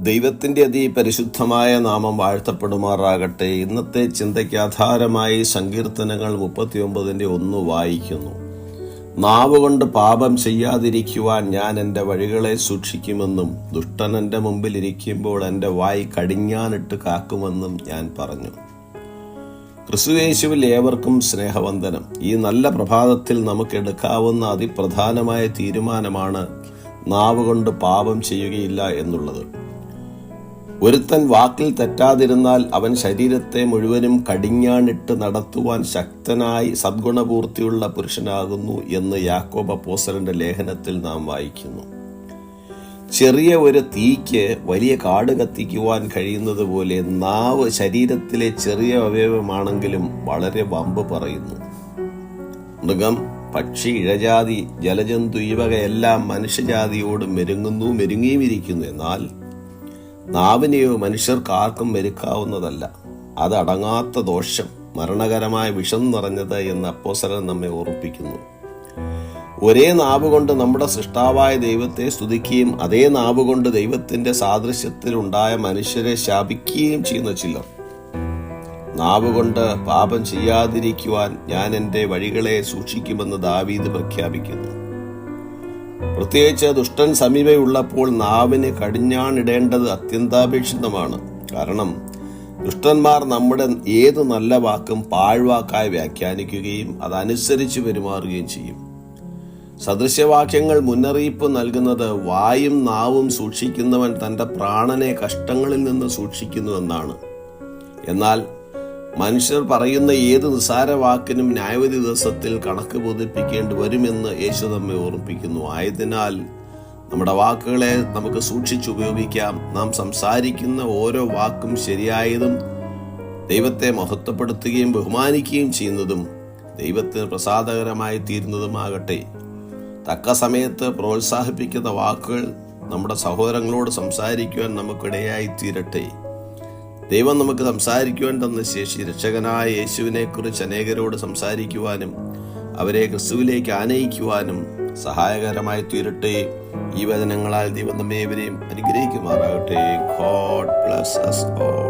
ദൈവത്തിന്റെ അതിപരിശുദ്ധമായ നാമം വാഴ്ത്തപ്പെടുമാറാകട്ടെ. ഇന്നത്തെ ചിന്തയ്ക്ക് ആധാരമായി സങ്കീർത്തനങ്ങൾ മുപ്പത്തിയൊമ്പതിന്റെ ഒന്ന് വായിക്കുന്നു. നാവുകൊണ്ട് പാപം ചെയ്യാതിരിക്കുവാൻ ഞാൻ എന്റെ വഴികളെ സൂക്ഷിക്കുമെന്നും ദുഷ്ടൻ എന്റെ മുമ്പിൽ ഇരിക്കുമ്പോൾ എന്റെ വായി കടിഞ്ഞാനിട്ട് കാക്കുമെന്നും ഞാൻ പറഞ്ഞു. ക്രിസ്തുയേശുവിൽ ഏവർക്കും സ്നേഹവന്ദനം. ഈ നല്ല പ്രഭാതത്തിൽ നമുക്ക് എടുക്കാവുന്ന അതിപ്രധാനമായ തീരുമാനമാണ് നാവുകൊണ്ട് പാപം ചെയ്യുകയില്ല എന്നുള്ളത്. ഒരുത്തൻ വാക്കിൽ തെറ്റാതിരുന്നാൽ അവൻ ശരീരത്തെ മുഴുവനും കടിഞ്ഞാണിട്ട് നടത്തുവാൻ ശക്തനായി സദ്ഗുണപൂർത്തിയുള്ള പുരുഷനാകുന്നു എന്ന് യാക്കോബ പോസറിന്റെ ലേഖനത്തിൽ നാം വായിക്കുന്നു. ചെറിയ ഒരു തീക്ക് വലിയ കാട് കത്തിക്കുവാൻ കഴിയുന്നത് പോലെ നാവ് ശരീരത്തിലെ ചെറിയ അവയവമാണെങ്കിലും വളരെ വമ്പ് പറയുന്നു. മൃഗം പക്ഷി ഇഴജാതി ജലജന്തു ഇവകയെല്ലാം മനുഷ്യജാതിയോട് മെരുങ്ങുന്നു മെരുങ്ങിയും ഇരിക്കുന്നു എന്നാൽ നാവിനെയോ മനുഷ്യർക്ക് ആർക്കും വരുക്കാവുന്നതല്ല. അത് അടങ്ങാത്ത ദോഷം മരണകരമായ വിഷം നിറഞ്ഞത് എന്ന് അപ്പോസരൻ നമ്മെ ഓർപ്പിക്കുന്നു ഒരേ നാവ് കൊണ്ട് നമ്മുടെ സൃഷ്ടാവായ ദൈവത്തെ സ്തുതിക്കുകയും അതേ നാവ് കൊണ്ട് ദൈവത്തിന്റെ സാദൃശ്യത്തിലുണ്ടായ മനുഷ്യരെ ശാപിക്കുകയും ചെയ്യുന്ന ചിലർ. നാവ് കൊണ്ട് പാപം ചെയ്യാതിരിക്കുവാൻ ഞാൻ എന്റെ വഴികളെ സൂക്ഷിക്കുമെന്ന് ദാവീദ് പ്രഖ്യാപിക്കുന്നു. പ്രത്യേകിച്ച് ദുഷ്ടൻ സമീപയുള്ളപ്പോൾ നാവിന് കടിഞ്ഞാണിടേണ്ടത് അത്യന്താപേക്ഷിതമാണ്. കാരണം ദുഷ്ടന്മാർ നമ്മുടെ ഏത് നല്ല വാക്കും പാഴ്വാക്കായി വ്യാഖ്യാനിക്കുകയും അതനുസരിച്ച് പെരുമാറുകയും ചെയ്യും. സദൃശ്യവാക്യങ്ങൾ മുന്നറിയിപ്പ് നൽകുന്നത് വായും നാവും സൂക്ഷിക്കുന്നവൻ തന്റെ പ്രാണനെ കഷ്ടങ്ങളിൽ നിന്ന് സൂക്ഷിക്കുന്നു എന്നാണ്. എന്നാൽ മനുഷ്യർ പറയുന്ന ഏത് നിസാര വാക്കിനും ന്യായവിധി ദിവസത്തിൽ കണക്ക് ബോധിപ്പിക്കേണ്ടി വരുമെന്ന് യേശു നമ്മെ ഓർമ്മിപ്പിക്കുന്നു. ആയതിനാൽ നമ്മുടെ വാക്കുകളെ നമുക്ക് സൂക്ഷിച്ചുപയോഗിക്കാം നാം സംസാരിക്കുന്ന ഓരോ വാക്കും ശരിയായതും ദൈവത്തെ മഹത്വപ്പെടുത്തുകയും ബഹുമാനിക്കുകയും ചെയ്യുന്നതും ദൈവത്തിന് പ്രസാദകരമായി തീരുന്നതുമാകട്ടെ. തക്ക സമയത്ത് പ്രോത്സാഹിപ്പിക്കുന്ന വാക്കുകൾ നമ്മുടെ സഹോദരങ്ങളോട് സംസാരിക്കുവാൻ നമുക്കിടയായി തീരട്ടെ. ദൈവം നമുക്ക് സംസാരിക്കുവാൻ തന്ന ശേഷി രക്ഷകനായ യേശുവിനെ കുറിച്ച് അനേകരോട് സംസാരിക്കുവാനും അവരെ ക്രിസ്തുവിലേക്ക് ആനയിക്കുവാനും സഹായകരമായി തീരട്ടെ. ഈ വചനങ്ങളാൽ ദൈവം നമ്മേവരെയും അനുഗ്രഹിക്കുമാറാകട്ടെ. God bless us all.